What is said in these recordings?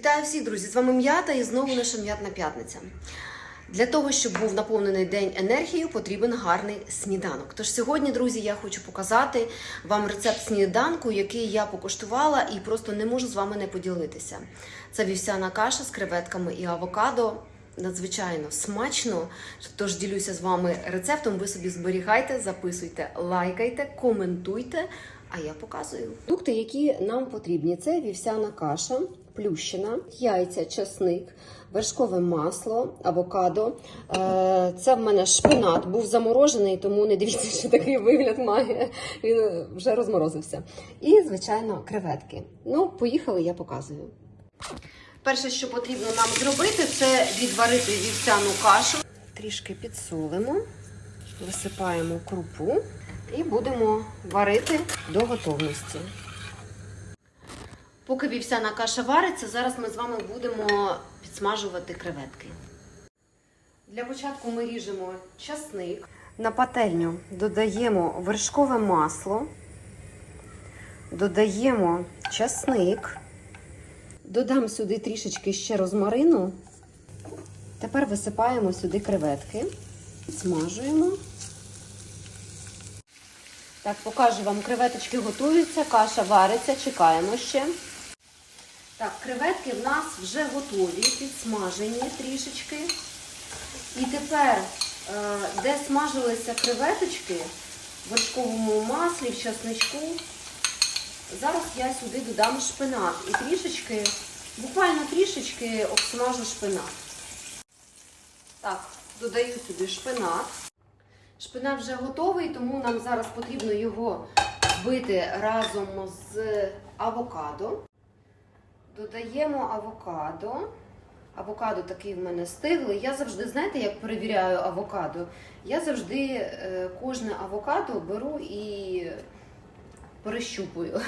Вітаю всіх, друзі! З вами м'ята і знову наша м'ятна п'ятниця. Для того, щоб був наповнений день енергією, потрібен гарний сніданок. Тож сьогодні, друзі, я хочу показати вам рецепт сніданку, який я покуштувала і просто не можу з вами не поділитися. Це вівсяна каша з креветками і авокадо. Надзвичайно смачно. Тож ділюся з вами рецептом. Ви собі зберігайте, записуйте, лайкайте, коментуйте. А я показую. Продукти, які нам потрібні, це вівсяна каша, плющина, яйця, часник, вершкове масло, авокадо. Е, Це в мене шпинат, був заморожений, тому не дивіться, що такий вигляд має. Він вже розморозився. І, звичайно, креветки. Ну, поїхали, я показую. Перше, що потрібно нам зробити, це відварити вівсяну кашу. Трішки підсолимо, висипаємо крупу і будемо варити до готовності. Поки вівсяна каша вариться, зараз ми з вами будемо підсмажувати креветки. Для початку ми ріжемо часник. На пательню додаємо вершкове масло, додаємо часник, додам сюди трішечки ще розмарину. Тепер висипаємо сюди креветки, смажуємо. Так, покажу вам, креветочки готуються, каша вариться, чекаємо ще. Так, креветки в нас вже готові, підсмажені трішечки. І тепер, е, де смажилися креветочки в вершковому маслі, в часничку, зараз я сюди додам шпинат. І трішечки, буквально трішечки обсмажу шпинат. Так, додаю сюди шпинат. Шпинат вже готовий, тому нам зараз потрібно його збити разом з авокадо. Додаємо авокадо. Авокадо такий в мене стиглий. Я завжди, знаєте, як перевіряю авокадо? Я завжди е, кожне авокадо беру і перещупую.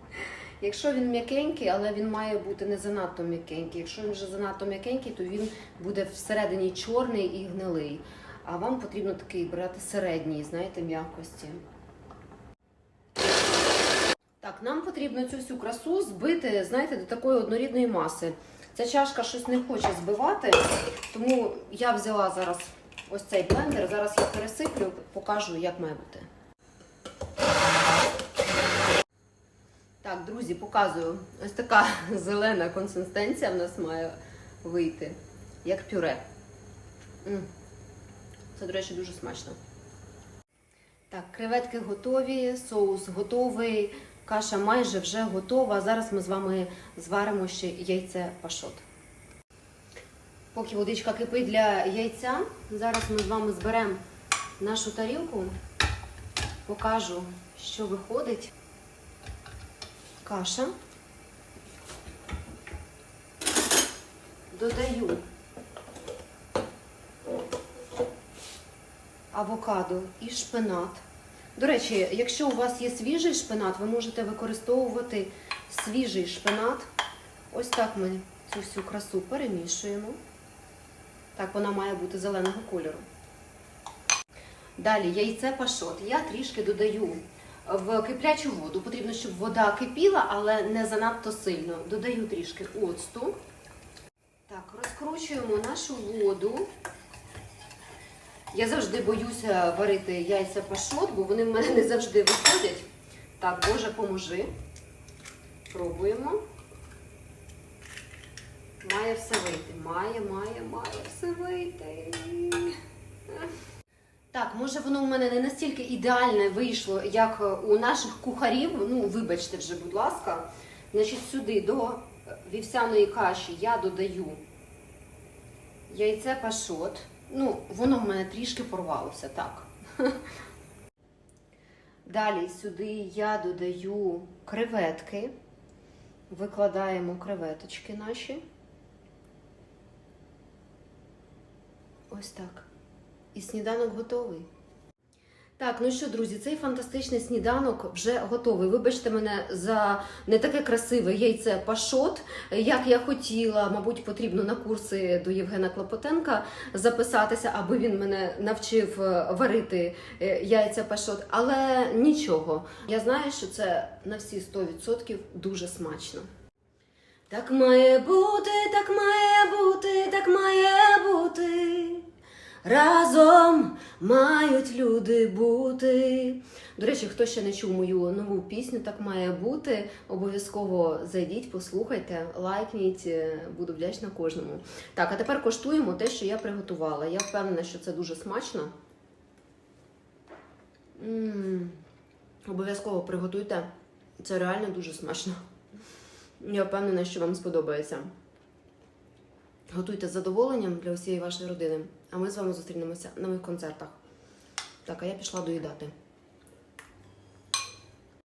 Якщо він м'якенький, але він має бути не занадто м'якенький. Якщо він вже занадто м'якенький, то він буде всередині чорний і гнилий. А вам потрібно такий брати середній, знаєте, м'якості. Нам потрібно цю всю красу збити, знаєте, до такої однорідної маси. Ця чашка щось не хоче збивати, тому я взяла зараз ось цей блендер. Зараз я пересиплю, покажу, як має бути. Так, друзі, показую. Ось така зелена консистенція в нас має вийти, як пюре. Це, до речі, дуже смачно. Так, креветки готові, соус готовий, каша майже вже готова. Зараз ми з вами зваримо ще яйце пашот. Поки водичка кипить для яйця, зараз ми з вами зберемо нашу тарілку, покажу, що виходить. Каша. Додаю авокадо і шпинат. До речі, якщо у вас є свіжий шпинат, ви можете використовувати свіжий шпинат. Ось так ми цю всю красу перемішуємо. Так, вона має бути зеленого кольору. Далі яйце пашот. Я трішки додаю в киплячу воду. Потрібно, щоб вода кипіла, але не занадто сильно. Додаю трішки оцту. Так, розкручуємо нашу воду. Я завжди боюся варити яйця пашот, бо вони в мене не завжди виходять. Так, Боже, поможи. Пробуємо. Має все вийти. Має, має, має все вийти. Так, може воно у мене не настільки ідеальне вийшло, як у наших кухарів. Ну, вибачте вже, будь ласка. Значить, сюди до вівсяної каші я додаю яйце пашот. Ну, воно в мене трішки порвалося, так. Далі сюди я додаю креветки. Викладаємо креветочки наші. Ось так. І сніданок готовий. Так, ну що, друзі, цей фантастичний сніданок вже готовий. Вибачте мене за не таке красиве яйце пашот, як я хотіла. Мабуть, потрібно на курси до Євгена Клопотенка записатися, аби він мене навчив е, варити е, яйця пашот. Але нічого. Я знаю, що це на всі 100% дуже смачно. Так має бути, так має бути, так має бути. Разом мають люди бути. До речі, хто ще не чув мою нову пісню, так має бути. Обов'язково зайдіть, послухайте, лайкніть, е, буду вдячна кожному. Так, а тепер коштуємо те, що я приготувала. Я впевнена, що це дуже смачно. Обов'язково приготуйте. Це реально дуже смачно. Я впевнена, що вам сподобається. Готуйте з задоволенням для усієї вашої родини. А ми з вами зустрінемося на моїх концертах. Так, а я пішла доїдати.